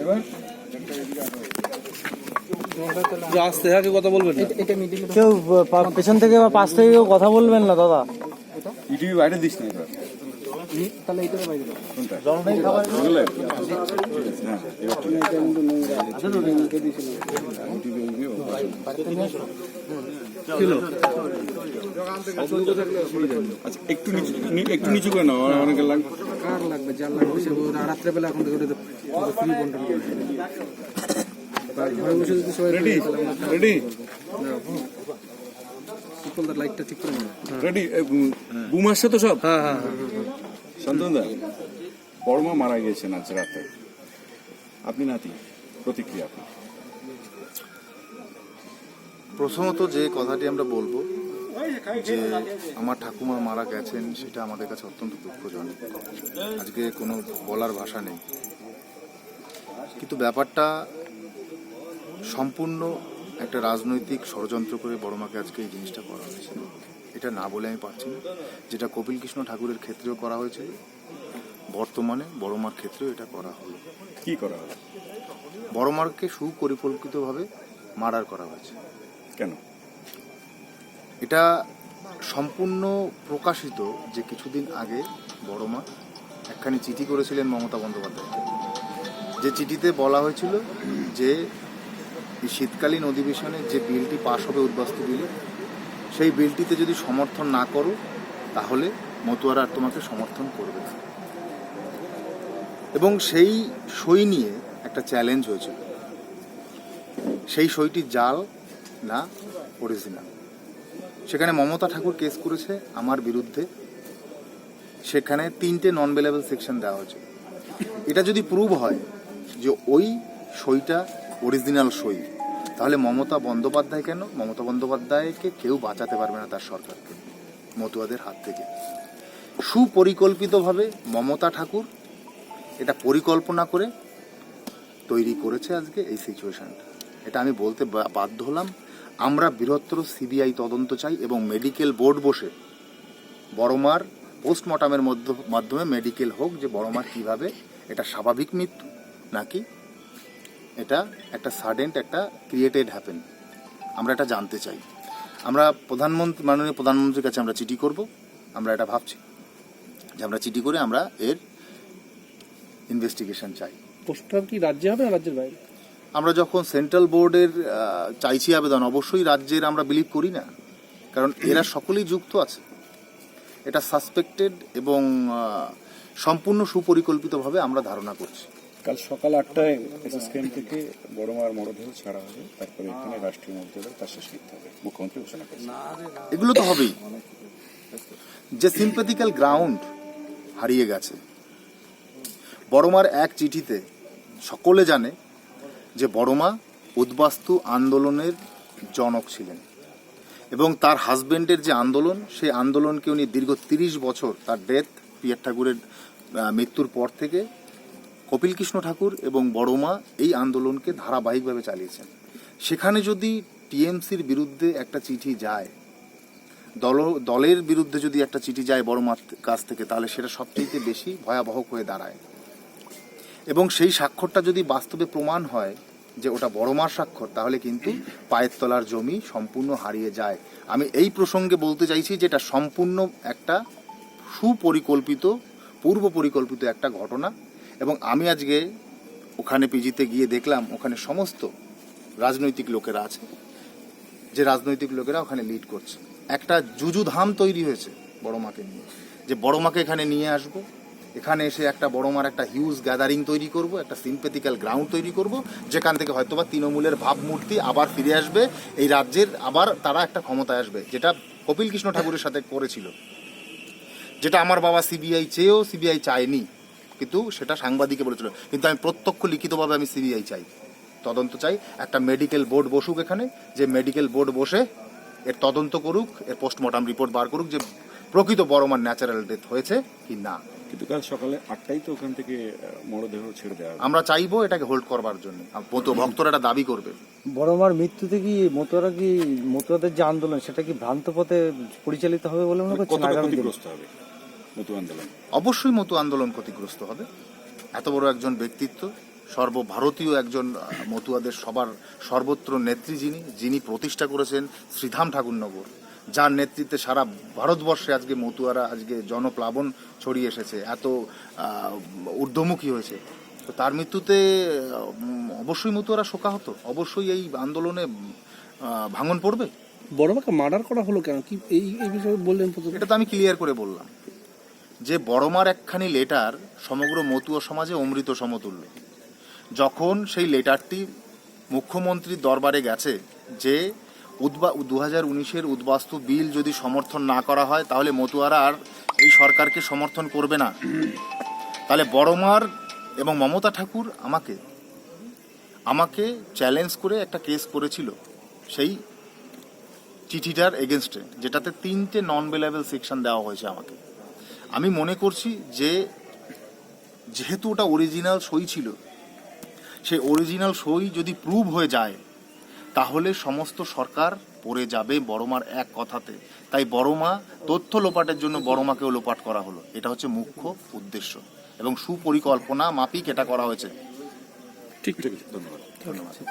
এবার আস্তে আগে কথা বলবেন কেউ পেছন থেকে বা পাশ থেকে কেউ কথা বলবেন না দাদা ইটিভি বাইরে দিস না এবার তাহলে এইটাকে বাইরে কোনটা বুঝলে হ্যাঁ এবার ঠিক আছে। ইটিভি আচ্ছা একটু নিচু একটু নিচু করে নাও অনেকে লাগবে কার লাগবে? যার লাগবে সে রাত্রেবেলা এখন থেকে ওটা ফ্রি বন্টন করে ঘরে বসে যদি সবাই রেডি লাইটটা ঠিক করে রেডি বুম আসছে তো সব? হ্যাঁ হ্যাঁ হ্যাঁ। শান্তনুদা বড়মা মারা গিয়েছেন আজ রাতে। আপনি নাতি প্রতিক্রিয়া আপনার প্রথমত যে কথাটি আমরা বলব যে আমার ঠাকুমা মারা গেছেন সেটা আমাদের কাছে অত্যন্ত দুঃখজনক। আজকে কোনো বলার ভাষা নেই। কিন্তু ব্যাপারটা সম্পূর্ণ একটা রাজনৈতিক ষড়যন্ত্র করে বড় মাকে আজকে এই জিনিসটা করা হয়েছে। এটা না বলে আমি পারছি না। যেটা কপিল কৃষ্ণ ঠাকুরের ক্ষেত্রেও করা হয়েছে বর্তমানে বড় মার ক্ষেত্রেও এটা করা হলো। কি করা হবে বড় মারকে সুপরিকল্পিতভাবে মার্ডার করা হয়েছে। কেন? এটা সম্পূর্ণ প্রকাশিত যে কিছুদিন আগে বড় মা একখানি চিঠি করেছিলেন মমতা বন্দ্যোপাধ্যায়কে। যে চিঠিতে বলা হয়েছিল যে শীতকালীন অধিবেশনে যে বিলটি পাশ হবে উদ্বাস্তু বিলে, সেই বিলটিতে যদি সমর্থন না করো, তাহলে মতুয়ারা আর তোমাকে সমর্থন করবে না। এবং সেই সই নিয়ে একটা চ্যালেঞ্জ হয়েছিল। সেই সইটি জাল না অরিজিনাল সেখানে মমতা ঠাকুর কেস করেছে আমার বিরুদ্ধে। সেখানে তিনটে নন বেলেবল সেকশন দেওয়া হয়েছে। এটা যদি প্রুভ হয় যে ওই সইটা অরিজিনাল সই, তাহলে মমতা বন্দ্যোপাধ্যায় কেন? মমতা বন্দ্যোপাধ্যায়কে কেউ বাঁচাতে পারবে না তার সরকারকে, মতুয়াদের হাত থেকে। সুপরিকল্পিতভাবে মমতা ঠাকুর এটা পরিকল্পনা করে তৈরি করেছে আজকে এই সিচুয়েশনটা এটা আমি বলতে বাধ্য হলাম আমরা বৃহত্তর সিবিআই তদন্ত চাই এবং মেডিকেল বোর্ড বসে বড়মার পোস্টমর্টমের মধ্য- মাধ্যমে মেডিকেল হোক যে বড়মার কীভাবে এটা স্বাভাবিক মৃত্যু নাকি এটা একটা সাডেন্ট একটা ক্রিয়েটেড হ্যাপেন আমরা এটা জানতে চাই। আমরা প্রধানমন্ত্রী, মাননীয় প্রধানমন্ত্রীর কাছে আমরা চিঠি করব, আমরা এটা ভাবছি যে আমরা চিঠি করে আমরা এর ইনভেস্টিগেশন চাই। পোস্টার কি রাজ্যে হবে না রাজ্যের বাইরে? আমরা যখন সেন্ট্রাল বোর্ডের চাইছি আবেদন অবশ্যই রাজ্যের আমরা বিলিভ করি না। কারণ এরা সকলেই যুক্ত আছে। এটা সাসপেক্টেড এবং সম্পূর্ণ সুপরিকল্পিতভাবে আমরা ধারণা করছি। কাল সকাল আটটায় এসএসকেএম থেকে বড়মার মরদেহ ছাড়া হবে। তারপরে এখানে রাষ্ট্রীয় মর্যাদা তার শেষ করতে হবে। মুখ্যমন্ত্রী ঘোষণা করেছেন। এগুলো তো হবেই। যে সিম্প্যাথিক্যাল গ্রাউন্ড হারিয়ে গেছে। বড়মার এক চিঠিতে সকলে জানে যে বড়মা উদ্বাস্তু আন্দোলনের জনক ছিলেন। এবং তার হাজবেন্ডের যে আন্দোলন, সেই আন্দোলনকে উনি দীর্ঘ তিরিশ বছর তার ডেথ পিয়ার ঠাকুরের মৃত্যুর পর থেকে কপিল কৃষ্ণ ঠাকুর এবং বড়মা এই আন্দোলনকে ধারাবাহিকভাবে চালিয়েছেন। সেখানে যদি টিএমসির বিরুদ্ধে একটা চিঠি যায়, দল, দলের বিরুদ্ধে যদি একটা চিঠি যায় বড় মার কাছ থেকে, তাহলে সেটা সবচেয়ে বেশি ভয়াবহ হয়ে দাঁড়ায়। এবং সেই স্বাক্ষরটা যদি বাস্তবে প্রমাণ হয় যে ওটা বড় মার স্বাক্ষর, তাহলে কিন্তু পায়ের তলার জমি সম্পূর্ণ হারিয়ে যায়। আমি এই প্রসঙ্গে বলতে চাইছি যে এটা সম্পূর্ণ একটা সুপরিকল্পিত পূর্ব পরিকল্পিত একটা ঘটনা এবং আমি আজকে ওখানে পিজিতে গিয়ে দেখলাম ওখানে সমস্ত রাজনৈতিক লোকেরা আছে, যে রাজনৈতিক লোকেরা ওখানে লিড করছে। একটা যুযুধাম তৈরি হয়েছে বড় মাকে নিয়ে, যে বড় মাকে এখানে নিয়ে আসব। এখানে এসে একটা বড় মার একটা হিউজ গ্যাদারিং তৈরি করব, একটা সিম্পেথিক্যাল গ্রাউন্ড তৈরি করব, যেখান থেকে হয়তোবা তৃণমূলের ভাবমূর্তি আবার ফিরে আসবে, এই রাজ্যের আবার তারা একটা ক্ষমতায় আসবে, যেটা কপিল কৃষ্ণ ঠাকুরের সাথে করেছিল। যেটা আমার বাবা সিবিআই চেয়েও সিবিআই চায়নি, কিন্তু সেটা সাংবাদিকে বলেছিল। কিন্তু আমি প্রত্যক্ষ লিখিতভাবে আমি সিবিআই চাই, তদন্ত চাই, একটা মেডিকেল বোর্ড বসুক এখানে, যে মেডিকেল বোর্ড বসে এর তদন্ত করুক, এর পোস্টমর্টম রিপোর্ট বার করুক যে প্রকৃত বড়মার ন্যাচারাল ডেথ হয়েছে কি না। কিন্তু কাল সকালে আটটাই তো ওখান থেকে মরদেহ ছেড়ে দেওয়া আমরা চাইব এটাকে হোল্ড করবার জন্য। বোধ- ভক্তরা এটা দাবি করবে। বড় মার মৃত্যুতে কি মতুয়ারা কি মতুয়াদের যে আন্দোলন সেটা কি ভ্রান্ত পথে পরিচালিত হবে বলে মনে করছেন কতটা ক্ষতিগ্রস্ত হবে নতুন আন্দোলন? অবশ্যই মতু আন্দোলন ক্ষতিগ্রস্ত হবে। এত বড় একজন ব্যক্তিত্ব সর্বভারতীয় একজন মতুয়াদের সবার সর্বত্র নেত্রী যিনি যিনি প্রতিষ্ঠা করেছেন শ্রীধাম ঠাকুরনগর। যার নেতৃত্বে সারা ভারতবর্ষে আজকে মতুয়ারা আজকে জনপ্লাবন ছড়িয়ে এসেছে এত ঊর্ধ্বমুখী হয়েছে। তো তার মৃত্যুতে অবশ্যই মতুয়ারা শোকাহত অবশ্যই এই আন্দোলনে ভাঙন পড়বে। বড় মাকে মার্ডার করা হলো কেন? কি এই এই বিষয়ে বললেন এটা তো আমি ক্লিয়ার করে বললাম। যে বড়মার একখানি লেটার সমগ্র মতুয়া সমাজে অমৃত সমতুল্য। যখন সেই লেটারটি মুখ্যমন্ত্রীর দরবারে গেছে যে উদ্বা দু হাজার উনিশের উদ্বাস্তু বিল যদি সমর্থন না করা হয়, তাহলে মতুয়ারা আর এই সরকারকে সমর্থন করবে না। তাহলে বড়মার এবং মমতা ঠাকুর আমাকে আমাকে চ্যালেঞ্জ করে একটা কেস করেছিল। সেই চিঠিটার এগেনস্টে যেটাতে তিনটে নন বেলেবল সেকশন দেওয়া হয়েছে আমাকে। আমি মনে করছি যে, যেহেতু ওটা অরিজিনাল সই ছিল, সেই অরিজিনাল সই যদি প্রুভ হয়ে যায় তাহলে সমস্ত সরকার পড়ে যাবে বড়মার এক কথাতে। তাই বড়মা তথ্য লোপাটের জন্য বড়মাকেও লোপাট করা হলো। এটা হচ্ছে মুখ্য উদ্দেশ্য। এবং সুপরিকল্পনা মাফিক এটা করা হয়েছে। ঠিক ঠিক ধন্যবাদ। ধন্যবাদ।